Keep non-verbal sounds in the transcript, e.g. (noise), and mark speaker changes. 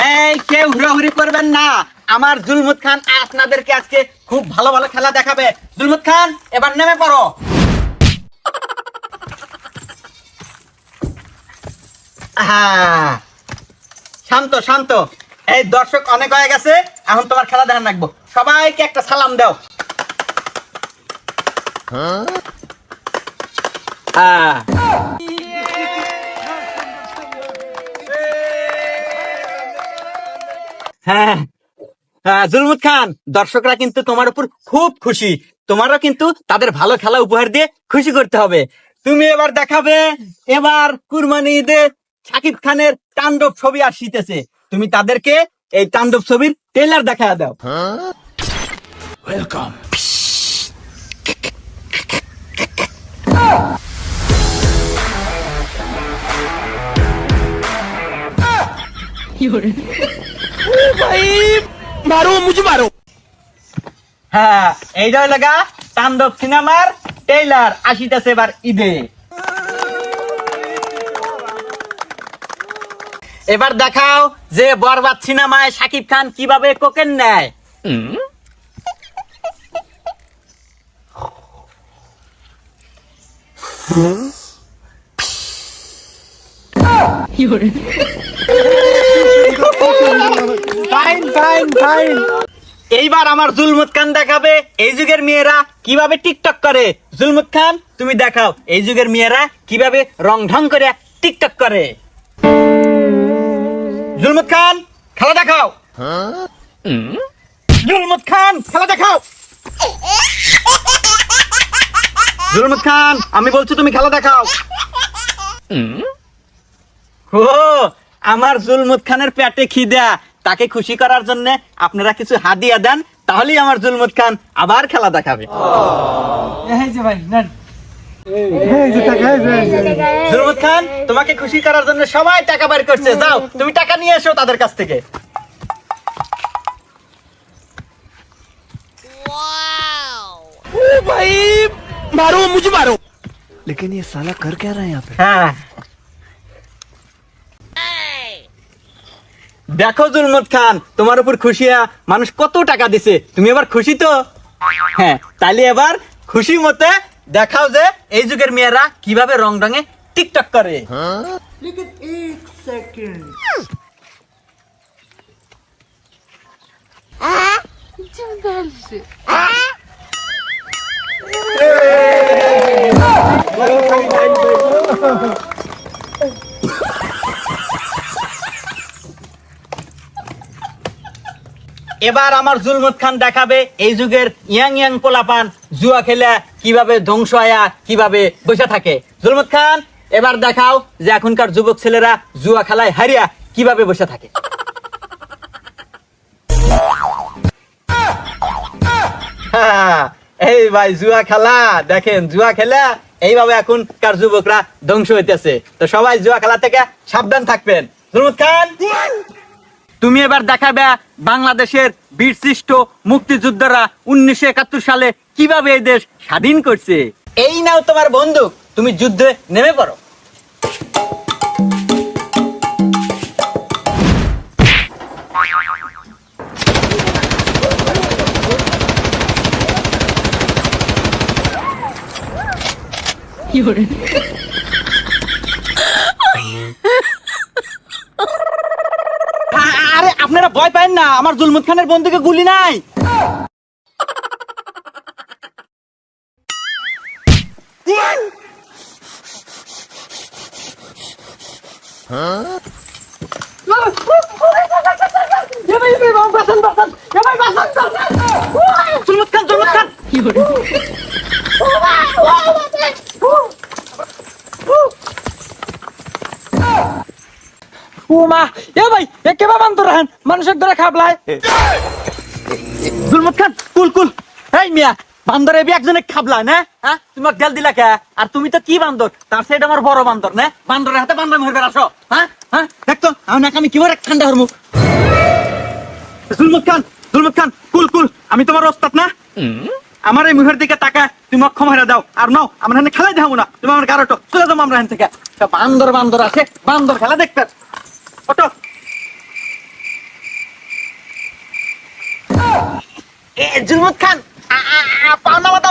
Speaker 1: এই কেউ হুড়াহুড়ি করবেন না। আমার জুলমুদ খান আপনাদেরকে আজকে খুব ভালো ভালো খেলা দেখাবে। জুলমুদ খান এবার নেমে পড়ো। শান্ত শান্ত। এই দর্শক অনেক হয়ে গেছে। এখন তোমার খেলা দেখান রাখব। সবাইকে একটা সালাম দাও। হ্যাঁ? হ্যাঁ। হ্যাঁ, জুলমুদ খান দর্শকরা কিন্তু তোমার উপর খুব খুশি। তোমারও কিন্তু তাদের ভালো খেলা উপহার দিয়ে খুশি করতে হবে। তুমি এবার দেখাবে এবার কুরবানি ঈদে শাকিব খানের তাণ্ডব ছবি আসিতেছে তুমি তাদেরকে এই তাণ্ডব ছবির ট্রেলার দেখা দাও। হ্যাঁ এইটা লাগা তাণ্ডব সিনেমার ট্রেলার আসিতেছে এবার ঈদে। এবার দেখাও যে বরবাদ সিনেমায় শাকিব খান কীভাবে কোকেন নেয়। এইবার আমার জুলমুত খান দেখাবে। এই যুগের মেয়েরা কীভাবে টিকটক করে? জুলমুত খান, তুমি দেখাও। এই যুগের মেয়েরা কীভাবে রং ঢং করে টিকটক করে? জুলমুত খান, খেলা দেখাও। জুলমুত খান, খেলা দেখাও। জুলমুত খান, আমি বলছি তুমি খেলা দেখাও। আমার জুলমুত খানের পেটে খিদা তাকে খুশি করার জন্য আপনারা কিছু হাদিয়া দেন তাহলেই আমার জুলমুত খান আবার খেলা দেখাবে জুলমুত খান তোমাকে খুশি করার জন্য সবাই টাকা বের করছে যাও তুমি টাকা নিয়ে এসো তাদের কাছ থেকে
Speaker 2: लेकिन ये साला कर क्या रहा है यहाँ पे
Speaker 1: হ্যাঁ দেখো জুলমত খান তোমার উপর খুশিয়া মানুষ কত টাকা দিছে। তুমি এবার খুশি তো? হ্যাঁ তাহলে এবার খুশি মতে দেখাও যে এই যুগের মেয়েরা কীভাবে রং রঙে টিকটক করে। এবার আমার জুলমত খান দেখাবে এই যুগের ইয়াং ইয়াং পোলাপান জুয়া খেলে কীভাবে ধ্বংস হয়া কীভাবে বসে থাকে। জুলমত খান, এবার দেখাও যে এখনকার যুবক ছেলেরা জুয়া খেলায় হারিয়া কীভাবে বসে থাকে। (laughs) এই ভাই, জুয়া খেলা, দেখেন, জুয়া খেলা এইভাবে এখনকার যুবকরা ধ্বংস হইতেছে। তো সবাই জুয়া খেলা থেকে সাবধান থাকবেন। জুলমত খান! তুমি এবার দেখাবে বাংলাদেশের বীরশ্রেষ্ঠ মুক্তিযোদ্ধারা উনিশশো একাত্তর সালে কীভাবে এই দেশ স্বাধীন করছে। এই নাও তোমার বন্দুক তুমি যুদ্ধে নেমে পড়ো। আ- আরে আপনারা ভয় পায় না আমার জুলমুদ খানের বন্ধুকে গুলি নাই। জুলমুদ খান জুলমুদ খান
Speaker 3: ও মা এ ভাই এ কেবা বান্ধ রাখেন মানুষের ধরে খাবলায়।
Speaker 1: খান কুল কুল। এই মিয়া বান্দর এবি একজনে খাবলা না? হ্যাঁ? তুমি গেল দিলা কে? আর তুমি তো কি বান্দর? তার সেটা আমার বড় বান্দর না? বান্দরের হাতে বান্দর মরবে আসো হ্যাঁ? হ্যাঁ? দেখতো আমি নাকি কি করে ঠান্ডা হরমু জুলমুদ খান জুলমুদ খান কুল কুল। আমি তোমার ওস্তাদ না? আমার এই মুখের দিকে তাকা তুমি অক্ষম হারা দাও। আর নাও আমার খেলাই দেখাবো না। তুমি আমার গারোটো চলে যাব আমরা এখান থেকে। বান্দর বান্দর আছে বান্দর খেলা দেখতে। ওটো জুলমত খান পাওনা মাতা